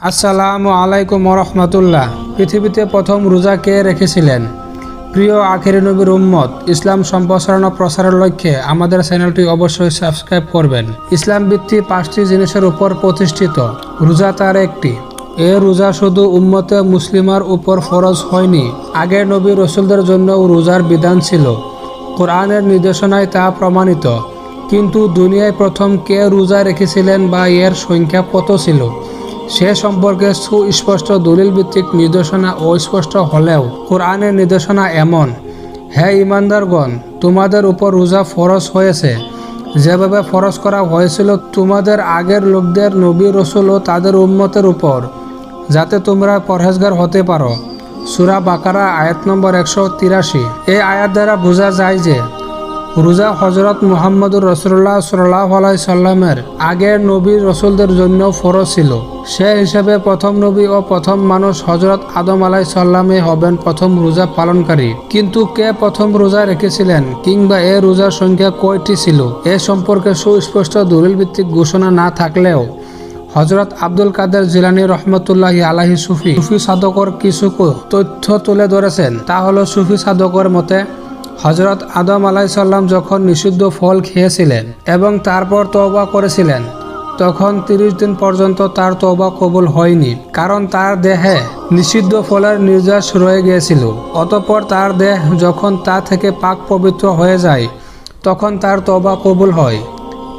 আসসালামু আলাইকুম রহমতুল্লাহ পৃথিবীতে প্রথম রোজা কে রেখেছিলেন? প্রিয় আখেরি নবীর উম্মত, ইসলাম সম্প্রসারণ ও প্রসারের লক্ষ্যে আমাদের চ্যানেলটি অবশ্যই সাবস্ক্রাইব করবেন। ইসলাম ভিত্তি পাঁচটি জিনিসের উপর প্রতিষ্ঠিত। রোজা তার একটি। এ রোজা শুধু উম্মতে মুসলিমার উপর ফরজ হয়নি আগের নবী রসুলদের জন্য রোজার বিধান ছিল। কোরআনের নির্দেশনায় তা প্রমাণিত। কিন্তু দুনিয়ায় প্রথম কে রোজা রেখেছিলেন বা এর সংখ্যা কত ছিল? সে সম্পর্কে সুস্পষ্ট দলিল ভিত্তিক নির্দেশনা অস্পষ্ট হলেও কোরআনের নির্দেশনা এমন, হে ইমানদারগণ, তোমাদের উপর রোজা ফরজ হয়েছে। যেভাবে ফরজ করা হয়েছিল, তোমাদের আগের লোকদের নবী রসুল ও তাদের উম্মতের উপর, যাতে তোমরা পরহেজগার হতে পারো। সুরা বাকারা, আয়াত নম্বর একশো তিরাশি। এই আয়াত দ্বারা বোঝা যায় যে রোজা হজরত মুহাম্মদুর রসুল্লাহ সাল্লাহ আলাই সাল্লামের আগের নবী রসুলদের জন্য ফরজ ছিল। সে হিসেবে প্রথম নবী ও প্রথম মানুষ হজরত আদম আলাই সাল্লামে হবেন প্রথম রোজা পালনকারী। কিন্তু কে প্রথম রোজা রেখেছিলেন কিংবা এ রোজার সংখ্যা কয়টি ছিল, এ সম্পর্কে সুস্পষ্ট দলিল ভিত্তিক ঘোষণা না থাকলেও হজরত আব্দুল কাদের জিলানি রহমতুল্লাহি আলাহি সুফি সুফি সাধকর কিছু তথ্য তুলে ধরেছেন। তা হলো সুফি সাধকর মতে হজরত আদম আলাই সাল্লাম যখন নিষিদ্ধ ফল খেয়েছিলেন এবং তারপর তওবা করেছিলেন, তখন তিরিশ দিন পর্যন্ত তার তবা কবুল হয়নি, কারণ তার দেহে নিষিদ্ধ ফলের নির্যাস রয়ে গিয়েছিল। অতঃপর তার দেহ যখন তা থেকে পাক পবিত্র হয়ে যায়, তখন তার তবা কবুল হয়।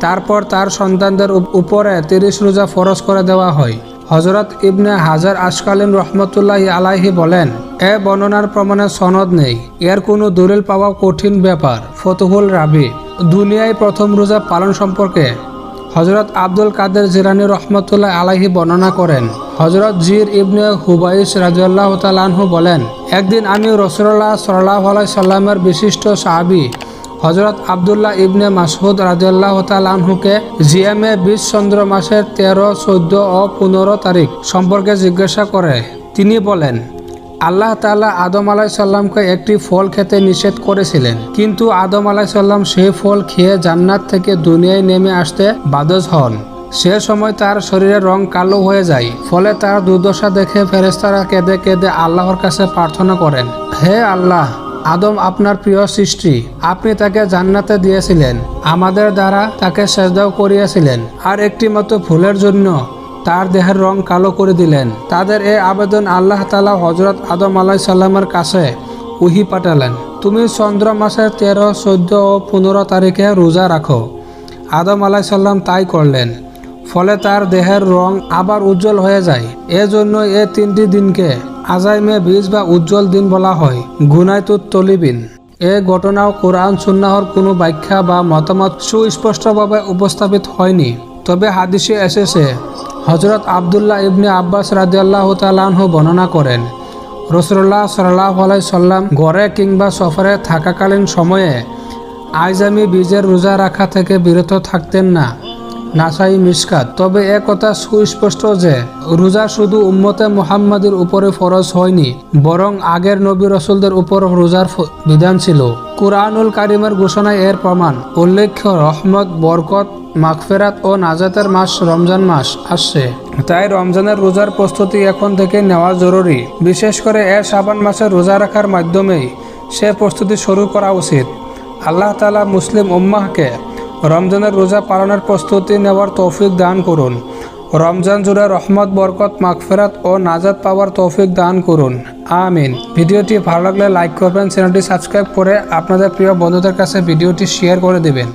তারপর তার সন্তানদের উপরে তিরিশ রোজা ফরজ করে দেওয়া হয়। হজরত ইবনে হাজার আশকালীন রহমতুল্লাহ আলাহি বলেন, এ বর্ণনার প্রমাণে সনদ নেই। এর কোনো দলিল পাওয়া কঠিন ব্যাপার। ফতুহুল রাবি, দুনিয়ায় প্রথম রোজা পালন সম্পর্কে হজরত আব্দুল কাদের জিরানি রহমতুল্লাহ আলাহি বর্ণনা করেন। হজরত জির ইবনে হুবাইস রাজিয়াল্লাহ তালানহু বলেন, একদিন আমি রসুল্লাহ সাল্লাহ আলাই সাল্লামের বিশিষ্ট সাহাবি হজরত আবদুল্লাহ ইবনে মাসুদ রাজিয়াল্লাহ তালানহুকে জিএমএ বিশ চন্দ্র মাসের তেরো, চোদ্দ ও পনেরো তারিখ সম্পর্কে জিজ্ঞাসা করে। তিনি বলেন, আল্লাহ তাআলা আদম আলাই সাল্লামকে একটি ফল খেতে নিষেধ করেছিলেন। কিন্তু আদম আলাই সাল্লাম সেই ফল খেয়ে জান্নাত থেকে দুনিয়ায় নেমে আসতে বাদজ হন। সে সময় তার শরীরের রং কালো হয়ে যায়। ফলে তার দুর্দশা দেখে ফেরেস্তারা কেঁদে কেঁদে আল্লাহর কাছে প্রার্থনা করেন, হে আল্লাহ আদম আপনার প্রিয় সৃষ্টি। আপনি তাকে জান্নাতে দিয়েছিলেন। আমাদের দ্বারা তাকে সেজদাও করিয়াছিলেন। আর একটি মতো ফুলের জন্য তার দেহের রং কালো করে দিলেন। তাদের এ আবেদন আল্লাহ তালা হজরত আদম আলাহ সাল্লামের কাছে উহি পাঠালেন। তুমি চন্দ্র মাসের তেরো, চোদ্দ ও পনেরো তারিখে রোজা রাখো। আদম আলাহ সাল্লাম তাই করলেন। ফলে তার দেহের রং আবার উজ্জ্বল হয়ে যায়। এজন্য এ তিনটি দিনকে আজাইমে বীজ বা উজ্জ্বল দিন বলা হয় গুনাইতুত তলিবিন। এ ঘটনাও কোরআন, সুন্নাহর কোনো ব্যাখ্যা বা মতামত সুস্পষ্টভাবে উপস্থাপিত হয়নি। তবে হাদিসে এসেছে হজরত আবদুল্লাহ ইবনে আব্বাস রাজিয়াল্লাহ তালাহ বর্ণনা করেন রসুল্লাহ সাল্লাহ আলাই সাল্লাম গড়ে কিংবা সফরে থাকাকালীন সময়ে আইজামি বীজের রোজা রাখা থেকে বিরত থাকতেন না। নাসাই মিসকাত তবে এ কথা সুস্পষ্ট যে, রোজা শুধু উম্মতে মুহাম্মাদের উপরে ফরজ হয়নি, বরং আগের নবী রসুলদের উপর রোজার বিধান ছিল। কুরআনুল কারিমের ঘোষণায় এর প্রমাণ, উল্লেখ্য রহমত, বরকত, মাগফেরাত ও নাজাতের মাস রমজান মাস আসছে। তাই রমজানের রোজার প্রস্তুতি এখন থেকে নেওয়া জরুরি। বিশেষ করে এ শাবান মাসে রোজা রাখার মাধ্যমেই সে প্রস্তুতি শুরু করা উচিত। আল্লাহ তালা মুসলিম উম্মাহকে রমজানের রোজা পালনের প্রস্তুতি নেওয়ার তৌফিক দান করুন। রমজান জুড়ে রহমত, বরকত, মাগফেরাত ও নাজাদ পাওয়ার তৌফিক দান করুন। আমিন। ভিডিওটি ভালো লাগলে লাইক করবেন, চ্যানেলটি সাবস্ক্রাইব করে আপনাদের প্রিয় বন্ধুদের কাছে ভিডিওটি শেয়ার করে দেবেন।